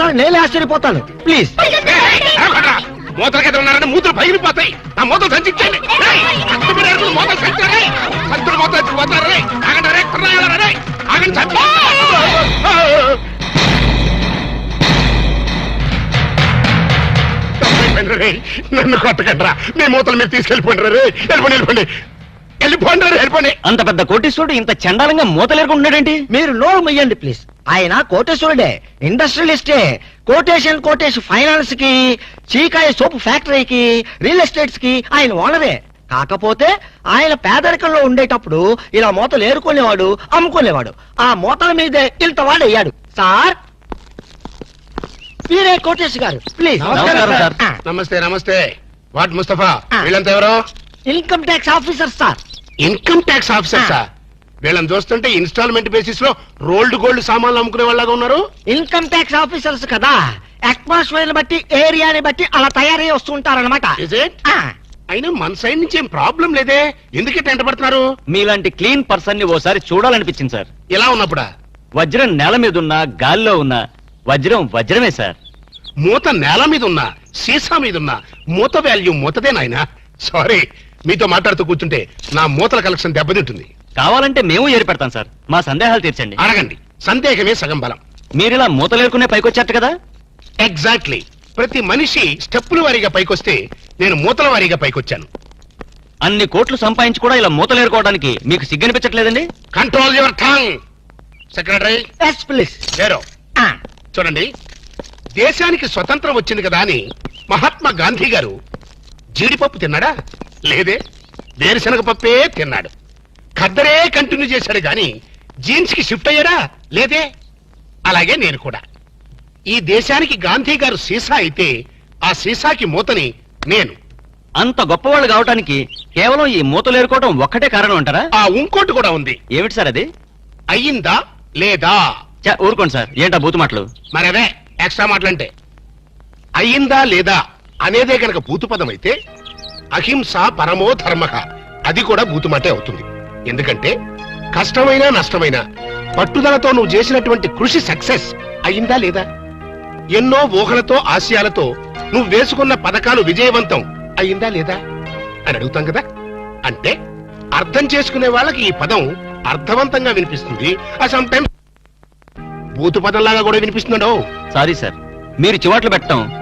ఒక్కోసారి నేనే ఆశ్చర్యపోతాను. ప్లీజ్ మూతల కింద ఉన్నారంటే మూతులు పగిలిపోతాయి ఆ మూతలు సంచిచ్చండి మూతలు సంచారే మూతలు ఆగండి రే ఆగండి చంపి. నన్ను కొట్టకండ్రా. మీ మూతలు మీరు తీసుకెళ్ళిపోండి రే వెళ్ళిపోండి వెళ్ళిపోండి. వెళ్ళిపోండి వెళ్ళిపోండి. అంత పెద్ద కోటీశ్వరుడు ఇంత చండాలంగా మూతలేరుకుంటున్నాడేంటి? మీరు నోరు మొయ్యండి ప్లీజ్ ఆయన కోటేశ్వరుడే ఇండస్ట్రియలిస్టే కోటేషన్ కోటేషన్ ఫైనాన్స్కి చీకాయ సోప్ ఫ్యాక్టరీకి రియల్ ఎస్టేట్స్కి ఆయన ఓనరే కాకపోతే ఆయన పేదరికంలో ఉండేటప్పుడు ఇలా మూతలు ఏరుకునేవాడు అమ్ముకునేవాడు. ఆ మూతల మీదే ఇంత వాడయ్యాడు. సార్? మీరే కోటేష్ గారు ప్లీజ్ నమస్కారం, సార్. నమస్తే నమస్తే. వాట్ ముస్తఫా. వీళ్ళంతా ఎవరో? Income tax officer sir. Income tax officer sir? వీళ్ళని చూస్తుంటే ఇన్స్టాల్మెంట్ బేసిస్లో రోల్డ్ గోల్డ్ సామాన్లు అమ్ముకునే వాళ్ళగా ఉన్నారు? ఇన్కమ్ ట్యాక్స్ ఆఫీసర్స్ కదా. అట్మాస్ఫియర్ బట్టి ఏరియాని బట్టి అలా తయారై వస్తుంటారనమాట Is it? అయినా మన సైడ్ నుంచి ఏం ప్రాబ్లం లేదే? ఎందుకే టెంట పడుతున్నారు? మీలాంటి క్లీన్ పర్సన్ని ఓసారి చూడాలనిపించింది సార్. ఇలా ఉన్నప్పుడా? వజ్రం నేల మీద ఉన్నా గాల్లో ఉన్నా వజ్రం వజ్రమే సార్. మూత నేల మీద ఉన్నా సీసా మీద ఉన్నా మూత వాల్యూ మూతదే నాయనా. సారీ మీతో మాట్లాడుతూ కూర్చుంటే నా మూతల కలెక్షన్ దెబ్బతింటుంది. కావాలంటే మేము ఏర్పెడతాం సార్. మా సందేహాలు తీర్చండి. అడగండి. సందేహమే సగం బలం. మీరిలా మూతలేరుకునే పైకొచ్చారు కదా? ఎగ్జాక్ట్లీ ప్రతి మనిషి స్టెప్పుల వారీగా పైకొస్తే నేను మూతల వారీగా పైకొచ్చాను. అన్ని కోట్లు సంపాదించి కూడా ఇలా మూతలేరుకోవడానికి మీకు సిగ్గనిపించట్లేదండి? Control your tongue secretary yes please లేరో చూడండి. దేశానికి స్వతంత్రం వచ్చింది కదా అని మహాత్మా గాంధీ గారు జీడిపప్పు తిన్నాడా? లేదే. వేరుశనగ పప్పే తిన్నాడు. ఖద్దరే కంటిన్యూ చేశాడు గాని జీన్స్కి షిఫ్ట్ అయ్యాడా? లేదే. అలాగే నేను కూడా. ఈ దేశానికి గాంధీ గారు సీసా అయితే ఆ సీసాకి మూతని నేను. అంత గొప్పవాళ్ళు కావటానికి కేవలం ఈ మూతలేరుకోవడం ఒక్కటే కారణం అంటారా? ఆ ఇంకోటి కూడా ఉంది. ఏమిటి సార్ అది? అయ్యిందా? లేదా? ఊరుకోండి సార్. ఏంటా బూతు మాటలు? మరవే ఎక్స్ట్రా మాటలంటే. అయ్యిందా లేదా అనేదే కనుక భూతుపదం అయితే అహింస పరమో ధర్మ. అది కూడా భూతుమాటే అవుతుంది. ఎందుకంటే కష్టమైనా నష్టమైనా పట్టుదలతో నువ్వు చేసినటువంటి కృషి సక్సెస్ అయిందా లేదా? ఎన్నో ఊహలతో ఆశయాలతో నువ్వు వేసుకున్న పథకాలు విజయవంతం అయిందా లేదా అని అడుగుతాం కదా? అంటే అర్థం చేసుకునే వాళ్ళకి ఈ పదం అర్థవంతంగా వినిపిస్తుంది. ఆ సమ్ టైమ్స్ బూతు పదంలాగా కూడా వినిపిస్తున్నాడో సారీ సార్ మీరు చివాట్లు పెట్టడం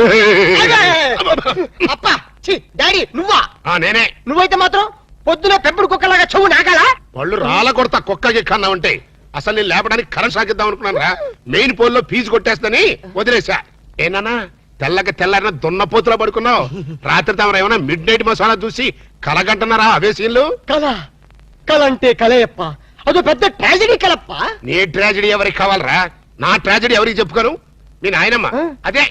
అప్పా ఛీ, డాడీ నువ్వా? ఆ నేనే. నువ్వైతే మాత్రం పొద్దున పెంపుడు కుక్కలాగా చెవు నాగాలా పళ్ళు రాల కొడతా కుక్కకి కన్నా ఉంటే. అసలు నేను లేపడానికి కరెంట్ సాగిద్దాం అనుకున్నాను రా మెయిన్ పోల్లో ఫీజు కొట్టేస్తని వదిలేసా ఏనానా తెల్లకి తెల్లారిన దున్నపోతులా పడుకున్నావు? రాత్రి తమరు ఏమైనా మిడ్ నైట్ మసాలా చూసి కలగంటున్నారా అవే సీన్లు? కళ కళ అంటే కలయప్ప అదో పెద్ద ట్రాజడీ కలప్ప. నీ ట్రాజడీ ఎవరికి కావాలరా? నా ట్రాజడీ ఎవరికి చెప్పుకోను? మీ నాయనమ్మ. ఆ? అదే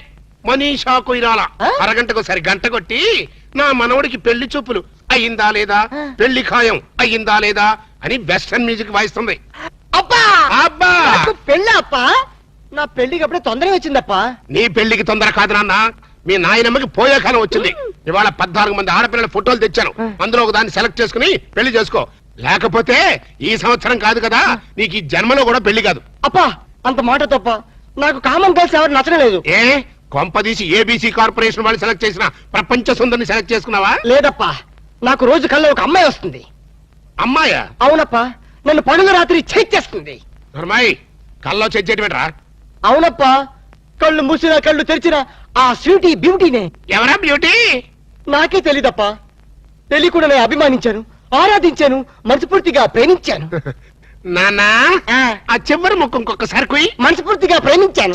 మనీషా కొయిరాల. ఆ? అరగంటకు సరి గంట కొట్టి నా మనవడికి పెళ్ళి చూపులు. అయ్యిందా లేదా. పెళ్ళి ఖాయం. అయ్యిందా లేదా? అని వెస్టర్న్ మ్యూజిక్ వాయిస్తుంది. అబ్బా! అబ్బా! పెళ్ళి అప్ప? నా పెళ్ళికి అప్పుడే తొందరగా వచ్చిందప్ప? నీ పెళ్ళికి తొందర కాదు నాన్న. మీ నాయనమ్మకి పోయే కాలం వచ్చింది. ఇవాళ పద్నాలుగు మంది ఆడపిల్లల ఫోటోలు తెచ్చాను. అందులో ఒక దాన్ని సెలెక్ట్ చేసుకుని పెళ్ళి చేసుకో. లేకపోతే ఈ సంవత్సరం కాదు కదా నీకు ఈ జన్మలో కూడా పెళ్ళి కాదు. అప్పా అంత మాట తప్ప నాకు కామన్ గర్ల్స్ ఎవరు నచ్చడం లేదు. ఏ? కొంపదీసి ఏబీసీ కార్పొరేషన్ వాళ్ళు సెలెక్ట్ చేసిన ప్రపంచ సుందరిని సెలెక్ట్ చేసుకున్నావా? లేదప్పా. నాకు రోజు కల్లో ఒక అమ్మాయి వస్తుంది. అమ్మాయా? అవునప్పా. నన్ను పనుల రాత్రి చేస్తుంది. ధర్మాయి కల్లో చెచ్చేటివేట్రా అవునప్పా. కళ్ళు మూసినా కళ్ళు తెరిచిన ఆ స్వీటీ బ్యూటీనే ఎవరా బ్యూటీ నాకే తెలీదప్పా. తెలియకుండా నేను అభిమానించాను ఆరాధించాను మనస్ఫూర్తిగా ప్రేమించాను. నాన్నా ఆ, చివరి ముక్కు ఇంకొకసారి మనస్ఫూర్తిగా ప్రేమించాను.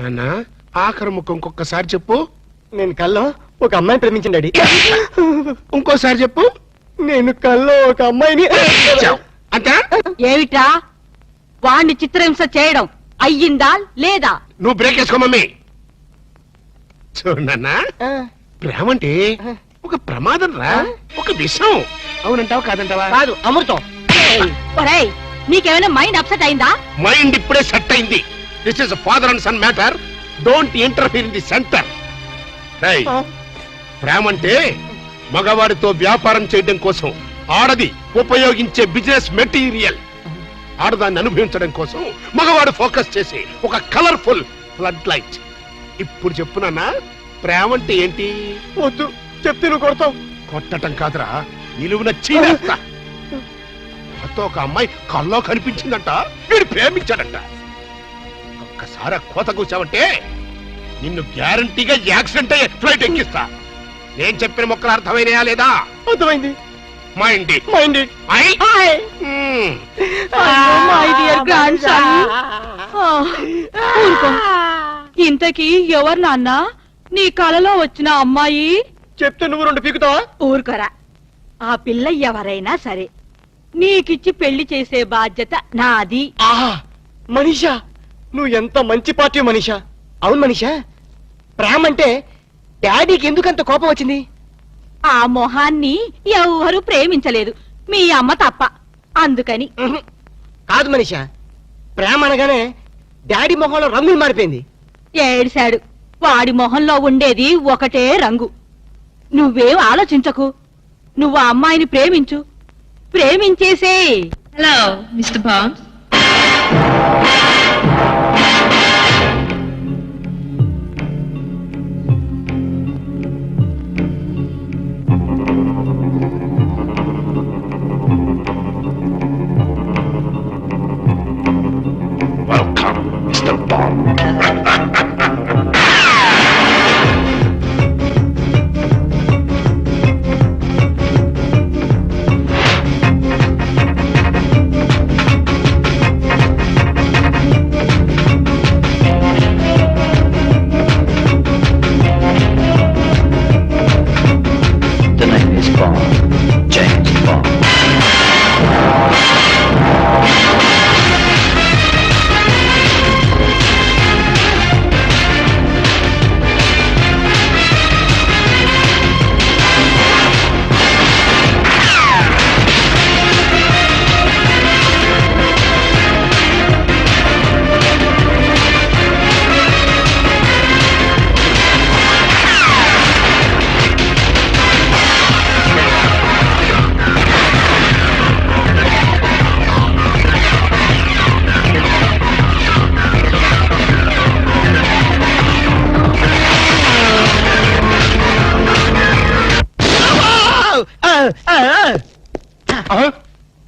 నాన్నా ఆఖరి ముక్కు ఇంకొకసారి చెప్పు. నేను కల్లో ఒక అమ్మాయిని ప్రేమించండి డాడీ. ఇంకోసారి చెప్పు. నేను కల్లో ఒక అమ్మాయిని. అంతా ఏమిట్రా? వాణ్ణి చిత్రహింస చేయడం అయ్యిందా లేదా? నువ్వు బ్రేక్ వేసుకో మమ్మీ. చూడన్నా ప్రేమ అంటే ఒక ప్రమాదం రా ఒక విషం. అవునంటావా కాదంటావా? కాదు అమృతం. ఒరేయ్ నీకేమైనా మైండ్ అప్సెట్ అయిందా? మైండ్ ఇప్పుడే సెట్ అయింది. This is father and son matter don't interfere in the centre ప్రేమ అంటే మగవాడితో వ్యాపారం చేయడం కోసం ఆడది ఉపయోగించే బిజినెస్ మెటీరియల్ ఆడదాన్ని అనుభవించడం కోసం మగవాడు ఫోకస్ చేసి ఒక కలర్ఫుల్ ఫ్లడ్ లైట్ ఇప్పుడు చెప్పునన్నా ప్రేమ అంటే ఏంటి? వద్దు చెప్తే నువ్వు కొడతావు. కొట్టటం కాదురా నిలువున చీనేస్తా కొత్త ఒక అమ్మాయి కల్లో కనిపించిందంట వీడు ప్రేమించాడంట. ఒక్కసారి ఆ కోత కూర్చావంటే నిన్ను గ్యారంటీగా యాక్సిడెంట్ అయ్యే ఫ్లైట్ ఎక్కిస్తా. నేను చెప్పిన మొక్కలు అర్థమైనయా లేదా? అర్థమైంది. మా ఇంటి. Mind I? Hmm. My dear grandson ఊరుకో. ఇంతకీ ఎవరు నాన్న? నీ కలలో వచ్చిన అమ్మాయి? చెప్తే నువ్వు రెండు పీకుతావా? ఊరుకోరా. ఆ పిల్ల ఎవరైనా సరే నీకిచ్చి పెళ్ళి చేసే బాధ్యత నాది. ఆహా మనీషా? నువ్వు ఎంత మంచి పార్టీ మనీషా? అవును మనీషా? ప్రేమ అంటే డాడీకి ఎందుకంత కోపం వచ్చింది? ఆ మొహాన్ని ఎవరు ప్రేమించలేదు. మీ అమ్మ తప్ప. అందుకని. ఉహు. కాదు మనీషా ప్రేమ అనగానే డాడీ మొహంలో రంగులు మారిపోయింది. ఏడిశాడు వాడి మొహంలో ఉండేది ఒకటే రంగు. నువ్వేం ఆలోచించకు. నువ్వు ఆ అమ్మాయిని ప్రేమించు. ప్రేమించేసే Hello, Mr. Bond.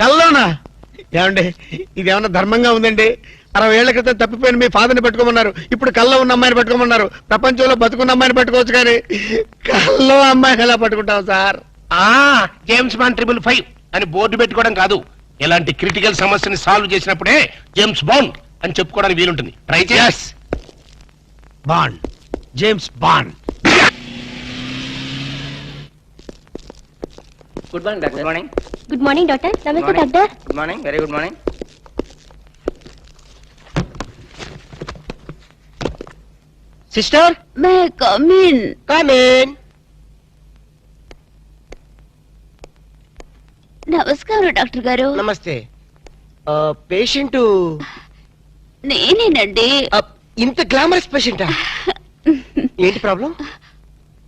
కల్లోనా? ఏమండి ఇది ఏమన్నా ధర్మంగా ఉందండి? అరవై ఏళ్ళ క్రితం తప్పిపోయిన మీ ఫాదర్ని పెట్టుకోమన్నారు. ఇప్పుడు కల్లో ఉన్న అమ్మాయిని పెట్టుకోమన్నారు. ప్రపంచంలో బతుకున్న అమ్మాయిని పెట్టుకోవచ్చు కానీ కల్లో అమ్మాయిని ఎలా పట్టుకుంటాం సార్? ఆ జేమ్స్ బాండ్ ట్రిపుల్ ఫైవ్ అని బోర్డు పెట్టుకోవడం కాదు. ఇలాంటి క్రిటికల్ సమస్యని సాల్వ్ చేసినప్పుడే జేమ్స్ బాండ్ అని చెప్పుకోవడానికి వీలుంటుంది. ట్రై చేస్ Bond James Bond good morning doctor good morning good morning doctor నమస్తే Morning. Doctor good morning very good morning sister may come in come in నమస్కారం డాక్టర్ గారు నమస్తే పేషెంట్ నేనేనండి ఇంత గ్లామరస్ పేషెంటా ఏంటి ప్రాబ్లం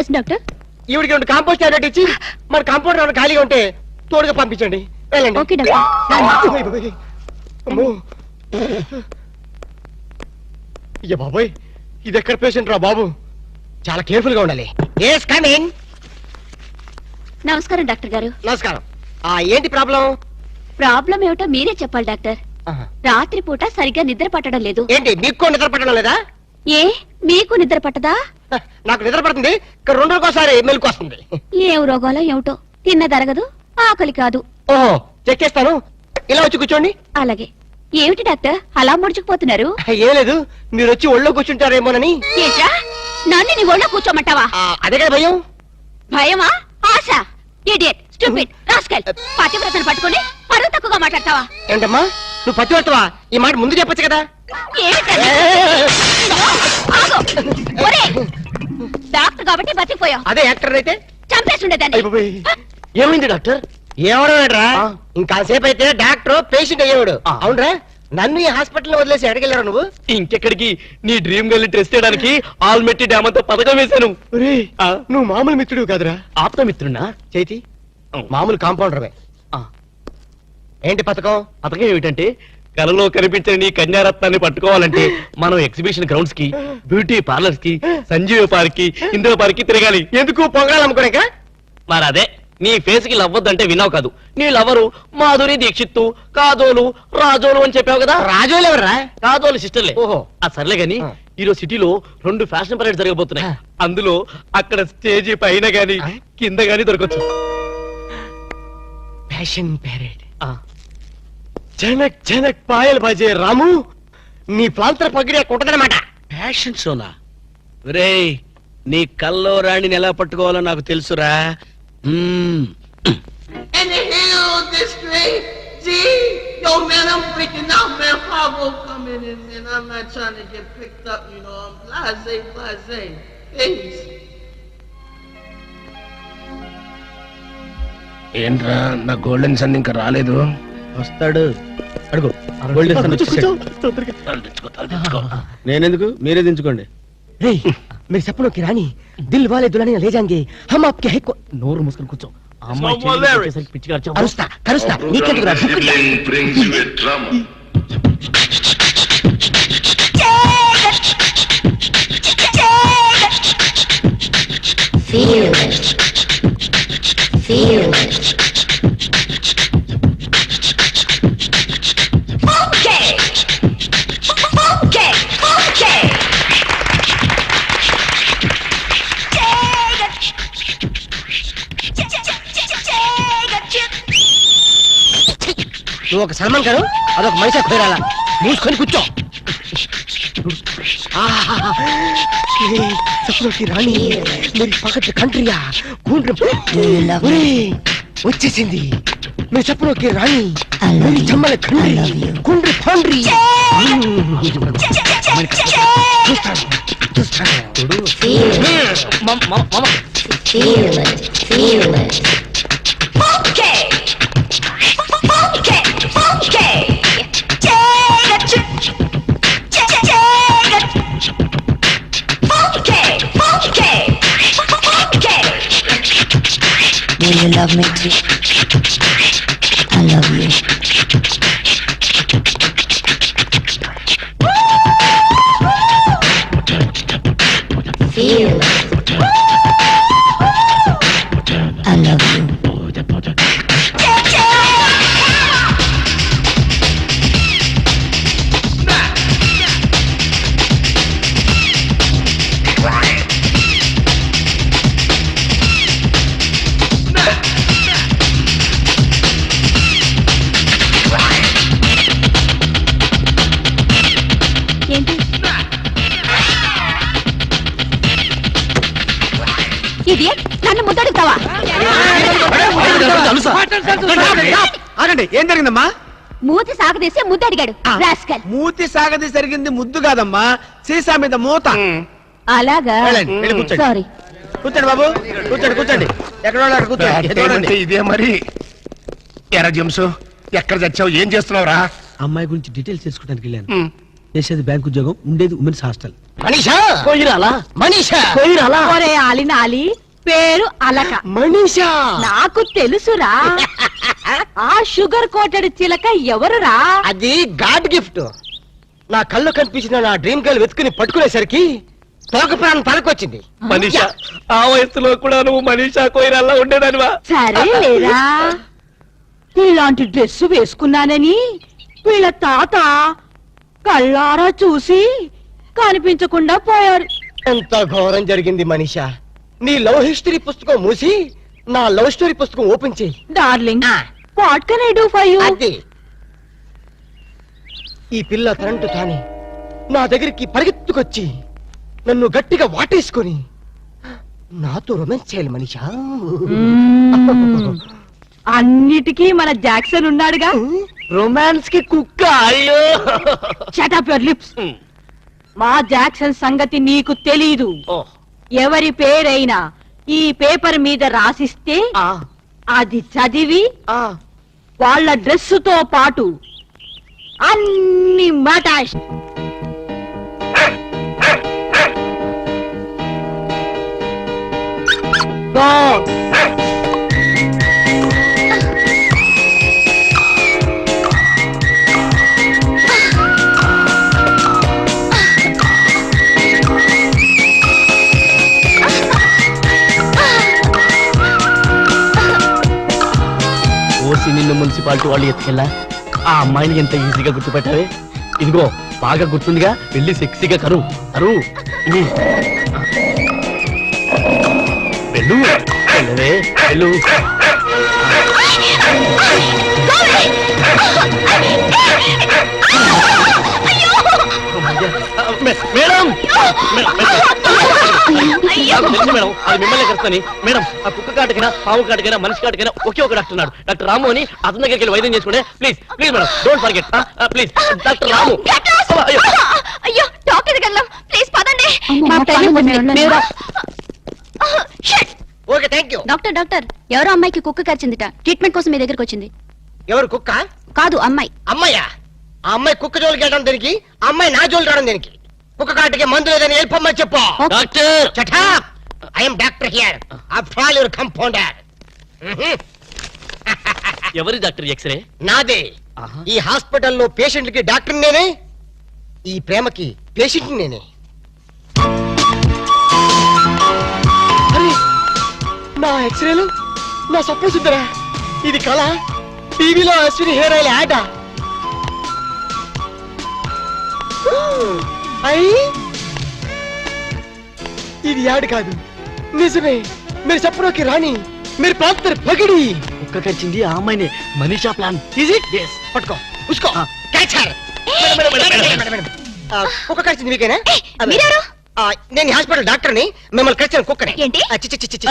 ఎస్ డాక్టర్ ఈవిడికి రెండు కాంపోస్ట్ టాబ్లెట్ ఇచ్చి మన కాంపౌండ్ ఏమైనా ఖాళీగా ఉంటే తోడుగా పంపించండి. వెళ్ళండి. Okay doctor. అమ్మో. అయ్య బాబోయ్ ఇది ఎక్కడ పేషెంట్ రా బాబు? చాలా కేర్ఫుల్గా ఉండాలి ఎస్ కమింగ్ నమస్కారం డాక్టర్ గారు. నమస్కారం. ఆ ఏంటి ప్రాబ్లం? ప్రాబ్లం ఏమిటో మీరే చెప్పాలి డాక్టర్. రాత్రిపూట సరిగ్గా నిద్ర పట్టడం లేదు. ఏంటి మీకు కూడా నిద్ర పట్టడం లేదా? ఏ మీకు నిద్ర పట్టదా? నాకు నిద్ర పడుతుంది. రెండు రోజుకోసారి మెలకు వస్తుంది. ఏం రోగాలో ఏమిటో తిన్న దరగదు ఆకలి కాదు. ఓహో చెక్ చేస్తాను. ఇలా వచ్చి కూర్చోండి. అలాగే. ఏమిటి డాక్టర్ అలా ముడుచుకుపోతున్నారు? ఏం లేదు. మీరు వచ్చి ఒళ్ళో కూర్చుంటారేమోనని. ఏంట్రా? నన్ను నీ ఒళ్ళో కూర్చోమంటావా? అదే కదా భయం. భయమా? ఆశ. Idiot stupid rascal. పతివ్రతను పట్టుకొని పరువు తక్కువగా మాట్లాడతావా? ఏంటమ్మా? నువ్వు పత్తి పడతావా ఈ మాట ముందు చెప్పొచ్చు కదా. ఏమిటది? డాక్టర్ కాబట్టి బతికిపోయావు. అదే యాక్టర్ అయితే? చంపేసి ఉండేదాన్ని ఏమైంది డాక్టర్? ఏమడరా ఇంకాసేపు అయితే డాక్టర్ పేషెంట్ అయ్యేవాడు. అవునరా? నన్ను ఈ హాస్పిటల్ వదిలేసి ఎడగెళ్ళారు నువ్వు? ఇంకెక్కడికి? నీ డ్రీమ్ గర్ల్ టెస్ట్ చేయడానికి ఆల్మెట్టి డ్యామ్ అంతా పథకం వేశాను. ఆ. నువ్వు మామూలు మిత్రుడు కాదురా. ఆప్తమిత్రున్నా చేతి? మామూలు కాంపౌండర్వే. ఆ. ఏంటి పథకం? పథకం ఏమిటంటే కలలో కనిపించే నీ కన్యారత్నాన్ని పట్టుకోవాలంటే మనం ఎగ్జిబిషన్ గ్రౌండ్స్కి బ్యూటీ పార్లర్స్కి సంజీవ పార్క్కి ఇందిరా పార్క్కి తిరగాలి. ఎందుకు పొంగల్ అమ్ముకోలేక మరి అదే నీ ఫేస్కి లవ్వద్దంటే విన్నావు కాదు. నీ లవరు మాధురి దీక్షిత్తు కాదోలు రాజోలు అని చెప్పావు కదా? రాజులు ఎవర్రా? కాదోలు సిస్టర్లే. ఓహో. ఆ సర్లే గాని. ఈరోజు సిటీలో రెండు ఫ్యాషన్ పరేడ్ జరగబోతున్నాయి. అందులో అక్కడ స్టేజీ పైన గాని. కింద గాని దొరకచ్చు. ఫ్యాషన్ పేరేడ్ జనక్ జనక్ పాయలు బజే రాము నీ ప్రాంతర పగిడే కొట్టదనమాట. ఫ్యాషన్ సోనా. రే నీ కల్లో రాణిని ఎలా పట్టుకోవాలో నాకు తెలుసురా. ఏంట్రా నా గోల్డెన్ సన్ ఇంకా రాలేదు? వస్తాడు. అడుగు. గోల్డెన్ సన్ వచ్చేసాడు. నేనెందుకు? మీరే దించుకోండి. రే మీరు చెప్పను కి రాణి దిల్ వాలే దులాని జాంగే హమ్ ఆప్కే హై నోరు మూసుకొని కూర్చో. ఆ అమ్మాయి చెయ్యి వచ్చేసరికి పిచ్చిగా అరిచావు. కరుస్తా. కరుస్తా నీకెందుకు రా? Brings you a drama. నువ్వు ఒక సల్మాన్ గారు అదొక మనిషి కుదరాల మూసుకొని కూర్చో. సప్నోకి రాణి మీరు పక్కన కంట్రీయా ఒరేయ్, వచ్చేసింది. మీరు సప్నోకి రాణి మీరు జమ్మల కండ్రి గుండ్రి పాండ్రి చూస్తాను. చూస్తాను. మమ- మమ- Will you love me too? ఆగండి ఏం జరిగిందమ్మా మూతి సాగదీసి ముద్దడిగాడు రాస్కల్. మూతి సాగది జరిగింది ముద్దు కాదమ్మా సీసా మీద మూత. అలాగా. సారీ కూర్చోండి. బాబు కూర్చోండి కూర్చోండి. ఎక్కడ కూర్చోండి ఇదే మరి? ఎరా జంసు ఎక్కడ చచ్చావు ఏం చేస్తున్నావురా? అమ్మాయి గురించి డీటెయిల్స్ తెలుసుకోవడానికి వెళ్ళాను. చేసేది బ్యాంక్ ఉద్యోగం ఉండేది ఉమెన్స్ హాస్టల్. మనీషా! పోయిరాలా? మనీషా! పోయిరాలా? ఒరే ఆలినాలి పేరు అలక. మనీషా! నాకు తెలుసురా. ఆ? షుగర్ కోటెడ్ చిలక ఎవరురా? అది గాడ్ గిఫ్ట్. నా కళ్ళు కనిపించిన నా డ్రీమ్ గర్ల్ వెతుకుని పట్టుకునేసరికి తోక ప్రాణం తలకొచ్చింది. మనీషా ఆ వయసులో కూడా నువ్వు మనీషా కోయిరాల్లా ఉండేదానివా? సరే లేరా ఇలాంటి డ్రెస్ వేసుకున్నానని వీళ్ళ తాత కళ్ళారా చూసి కనిపించకుండా పోయారు. ఎంత ఘోరం జరిగింది మనీషా. నీ లవ్ హిస్టరీ పుస్తకం మూసి నా లవ్ స్టోరీ పుస్తకం ఓపెన్ చేయి. Darling what can I do for you అది ఈ పిల్ల తనంటు తానే నా దగ్గరికి పరిగెత్తుకొచ్చి నన్ను గట్టిగా వాటేసుకొని నాతో రొమాన్స్ చేయాలి మనిషా. అన్నిటికీ మన జాక్సన్ ఉన్నాడుగా. రొమాన్స్కి కుక్క అయ్యో. యువర్ లిప్స్ మా జాక్సన్ సంగతి నీకు తెలీదు. ఎవరి పేరైనా ఈ పేపర్ మీద రాసిస్తే అది చదివి. వాళ్ళ డ్రెస్సుతో పాటు అన్ని మటాష్ Go. మున్సిపాలిటీ వాళ్ళు ఎత్తుకెళ్ళా? ఆ అమ్మాయిని ఎంత ఈజీగా గుర్తుపెట్టావే? ఇదిగో బాగా గుర్తుందిగా వెళ్ళి సెక్సీగా కరు కరు ఉమ్. వెళ్ళు. వెళ్ళవే వెళ్ళు. మే- మేడం! తెలుసు మేడం. అది మిమ్మల్ని కలుస్తాని మేడం ఆ కుక్క కాటుకైనా పాము కాటుకైనా మనిషి కాటుకైనా ఒకే ఒక డాక్టర్ ఉన్నాడు. డాక్టర్ రాము అని అతని దగ్గరికి వెళ్ళి వైద్యం చేసుకుంటే please please madam don't forget. Please doctor Ramu. అయ్యో. అయ్యో డాక్టర్ దగ్గర వెళ్ళాం ప్లీజ్ పదండి! Okay thank you. Doctor doctor ఎవరో అమ్మాయికి కుక్క కరిచిందిట. ట్రీట్మెంట్ కోసం మీ దగ్గరకు వచ్చింది. ఎవరు కుక్క? కాదు అమ్మాయి. అమ్మాయ్యా ఆ అమ్మాయి కుక్క జోలికి వెళ్ళడం దేనికి? ఆ అమ్మాయి నా జోలికి రావడం దేనికి? కుక్క కాటికి మందు లేదని వెళ్ళిపోమ్మని చెప్పు. Doctor. I'm doctor here. After all your compounder. ఎవరి డాక్టర్ ఎక్స్రే? నాదే. ఈ హాస్పిటల్లో పేషెంట్కి డాక్టర్ నేనే. ఈ ప్రేమకి పేషెంట్ నేనే. నా ఎక్స్రేలు? నా స్వప్న సుందరా ఇది కళ. టీవీలో అశ్విని హెయిర్ ఆయిల్ యాడ్? అయ్యి ఇది యాడ్ కాదు. నిజమే మీరు చెప్పడానికి రాణి మీరు ప్రాంతర్ పగిడి. కుక్క కరిచింది ఆ అమ్మాయిని. మనీషా ప్లాన్. ఈజీ పట్టుకో ఉసుకో. ఆ. క్యాచ్ హర్ కుక్క కరిచింది మీకేనా. మీరెవరు? నేను హాస్పిటల్ డాక్టర్ని మిమ్మల్ని కరిచిన కుక్కని. ఏంటి?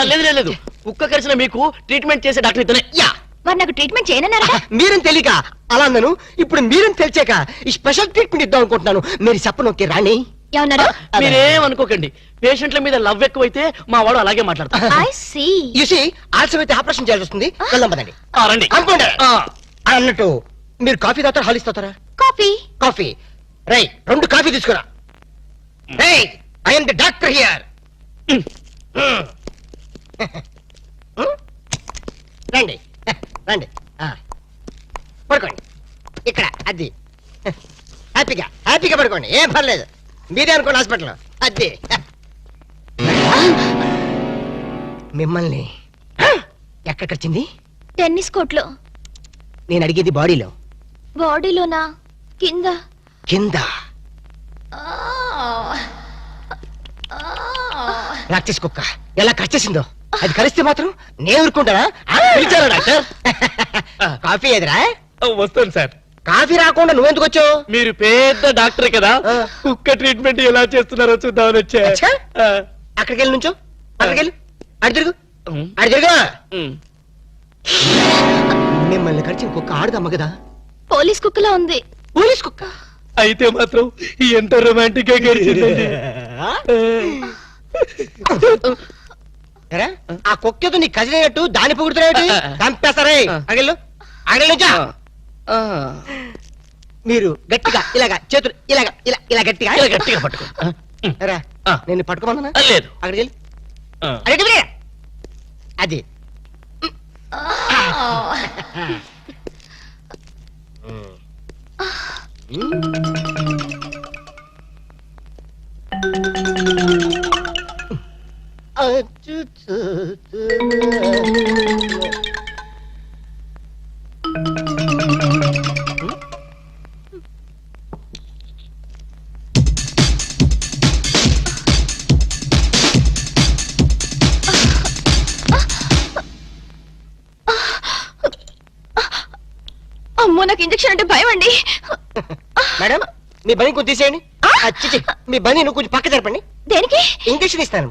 లేదు లేదు, లేదు. కుక్క కరిచిన మీకు ట్రీట్మెంట్ చేసే డాక్టర్ ఇతనే యా. మరి నాకు ట్రీట్మెంట్ చేయనన్నారా మీరేం తెలియక అలా అన్నాను. ఇప్పుడు మీరేం తెలిసాక ఈ స్పెషల్ ట్రీట్మెంట్ ఇద్దాం అనుకుంటున్నాను. మీరు చెప్పనొక్కి రాణి. ఏమన్నారు మీరేం అనుకోకండి. పేషెంట్ల మీద లవ్ ఎక్కువైతే మా వాడు అలాగే మాట్లాడతారు ఐ సీ యూసి ఆలస్యం అయితే ఆపరేషన్ చేయాల్సి వస్తుంది. వెళ్దాం పదండి. ఆ, రండి. కంపౌండర్ ఆ, అన్నట్టు మీరు కాఫీ తాగుతారా హాలిస్ తాగుతారా? కాఫీ. కాఫీ. రై రెండు కాఫీ తీసుకురా. Rai I'm the doctor here రండి. రండి. ఆ. పడుకోండి. ఇక్కడ అది హ్యాపీగా హ్యాపీగా పడుకోండి. ఏం పర్లేదు. మీరే అనుకోండి హాస్పిటల్ అది మిమ్మల్ని ఎక్కడ కరిచింది టెన్నిస్ కోర్ట్లో. నేను అడిగేది బాడీలో. బాడీలోనా? కింద. కింద. ప్రాక్టీస్ కుక్క. ఎలా కరిచేసిందో అది కరిస్తే మాత్రం నేను ఊరుకుంటానా? డాక్టర్? కాఫీ ఎదురా వస్తాను సార్. కాఫీ రాకుండా నువ్వెందుకు వచ్చావు? మీరు పెద్ద డాక్టర్ కదా. కుక్క ట్రీట్మెంట్ ఎలా చేస్తున్నారో చూద్దామని వచ్చా. అక్కడికి వెళ్ళి నుంచో. అక్కడికి వెళ్ళి అడి తిరుగు అడి తిరుగు. మిమ్మల్ని కరిచిన కుక్క ఆడదమ్మ కదా. పోలీస్ కుక్కలా ఉంది. పోలీస్ కుక్క? అయితే మాత్రం ఎంత రొమాంటిక్గా గడిచిందండి. ఆ? కుక్కతో నీ కజిన్ అయినట్టు దాని పొగుడుతున్నాయి చంపేస్తారే అడిగెళ్ళు నుంచో. మీరు గట్టిగా ఇలాగా చేతులు ఇలాగా ఇలా ఇలా గట్టిగా ఇలా గట్టిగా పట్టుకో. రా ఆ. నేను పట్టుకోమన్నా ఆ, లేదు. అక్కడికి వెళ్ళి. ఆ. అరే. అది. అమ్మో నాకు ఇంజక్షన్ అంటే భయం అండి. మేడం మీ బని కొంచెం తీసేయండి. ఆ, చిచి, మీ బని నువ్వు కొంచెం పక్క జరపండి దేనికి? ఇంజక్షన్ ఇస్తాను.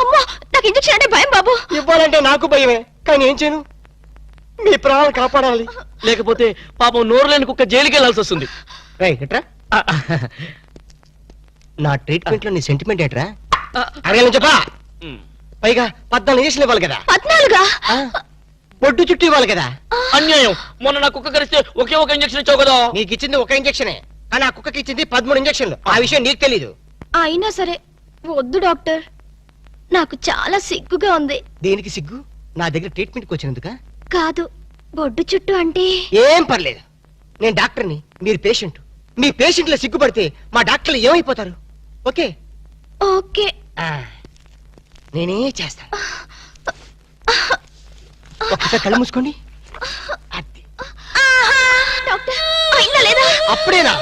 అమ్మో నాకు ఇంజక్షన్ అంటే భయం బాబు. ఇవ్వాలంటే నాకు భయమే కానీ ఏం చేయను? మీ ప్రాణాలు కాపాడాలి. లేకపోతే పాపం నోరు లేని కుక్క జైలుకి వెళ్ళాల్సి వస్తుంది. ఎట్రా నా ట్రీట్మెంట్లో నీ సెంటిమెంట్ ఏట్రా? ఆ, అడగలను చెప్పా. పైగా పద్నాలుగు ఇంజక్షన్ ఇవ్వాలి కదా. పద్నాలుగా? ఆ, బొడ్డు చుట్టూ ఇవ్వాలి కదా. అన్యాయం. మొన్న నా కుక్క కరిస్తే ఒకే ఒక ఇంజక్షన్ ఇచ్చావు కదా. నీకు ఇచ్చింది ఒక ఇంజక్షనే కానీ ఆ కుక్కకి ఇచ్చింది పదమూడు ఇంజక్షన్లు ఆ విషయం నీకు తెలీదు. అయినా సరే వద్దు డాక్టర్. నాకు చాలా సిగ్గుగా ఉంది. దేనికి సిగ్గు? నా దగ్గర ట్రీట్మెంట్కి వచ్చినందుక? కాదు. బొడ్డు చుట్టూ అంటే? ఏం పర్లేదు. నేను డాక్టర్ని మీరు పేషెంట్. మీ పేషెంట్ల సిగ్గుపడితే మా డాక్టర్లు ఏమైపోతారు? ఓకే? ఓకే. నేనే చేస్తాను. ఒక్కసారి కళ్ళు మూసుకోండి. అది. డాక్టర్ అయిందా లేదా? అప్పుడేనా?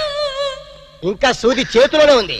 ఇంకా సూది చేతిలోనే ఉంది.